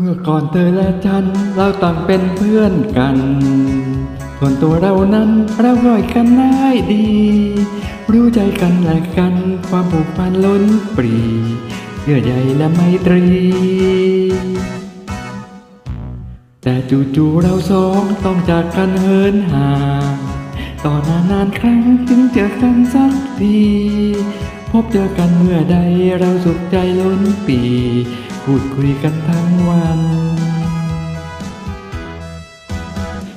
เมื่อก่อนเธอและฉันเราต่างเป็นเพื่อนกัน ส่วนตัวเรานั้นเราร่อยกันได้ดี รู้ใจกันและกัน ความผูกพันล้นปรีเยื่อใยและไมตรี แต่จู่ๆเราสองต้องจากกันเหินห่างต่อนานานๆครั้งจึงเจอกันสักที พบเจอกันเมื่อใดเราสุขใจล้นปี พูดคุยกันทั้งวัน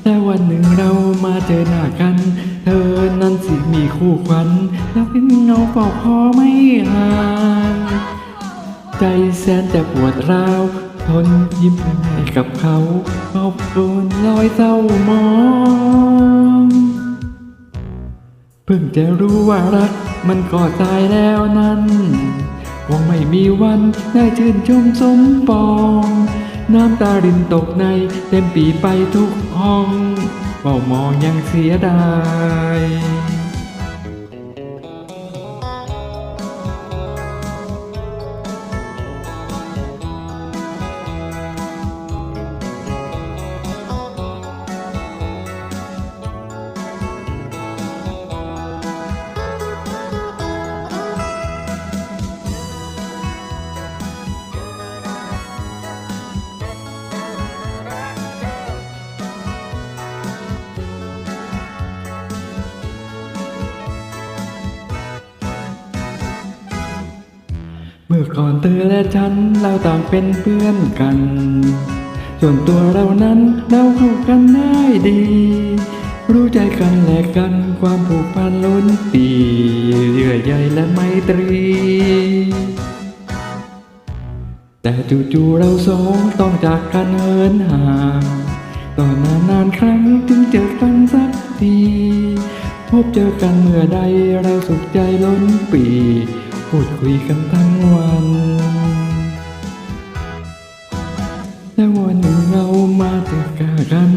แต่วันหนึ่งเรามาเจอหน้ากัน เธอนั้นสิมีคู่ขวัญแล้วเป็นเงาเฝ้าคอไม่ห่างใจแสนจะปวดร้าวทนยิ้มให้กับเขาขอบคุณรอยเศร้ามอง เพิ่งจะรู้ว่ารักมันก็ตายแล้วนั้น คงไม่มีวันได้ชื่นชมสมปอง น้ำตารินตกในเต็มปีไปทุกห้องเฝ้ามองยังเสียดาย มื่อก่อนเธอและฉันเราต่างเป็นเพื่อนกัน ส่วนตัวเรานั้นเราเข้ากันได้ดี รู้ใจกันแลกกันความผูกพันล้นปีเยื่อใยและไมตรี แต่จู่ๆเราสองต้องจากกันเหินห่างตอนนานนานๆครั้งจึงเจอกันสักที พบเจอกันเมื่อใดเราสุขใจล้นปี พูดคุยกันทั้งวันแต่วันหนึ่งเรามาเจอกัน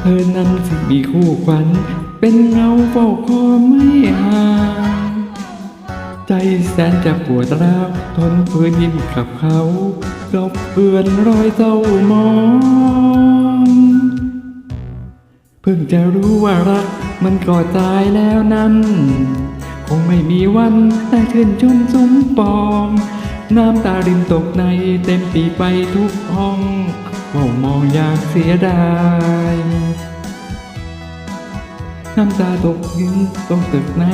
เธอนั้นสิมีคู่ขวัญ เป็นเงาเฝ้าคอไม่ห่างใจแสนจะปวดร้าวทนฝืนยิ้มกับเขากลบเกลื่อนรอยเศร้ามองเพิ่งจะรู้ว่ารักมันก็ตายแล้วนั้น คงไม่มีวันได้ชื่นชมสมปอง น้ำตาริมตกในเต็มปีไปทุกห้องเฝ้ามองอยากเสียดายน้ำตาตกยึงต้องตึกใน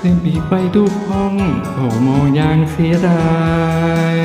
เต็มปีไปทุกห้องเฝ้ามองอย่างเสียดาย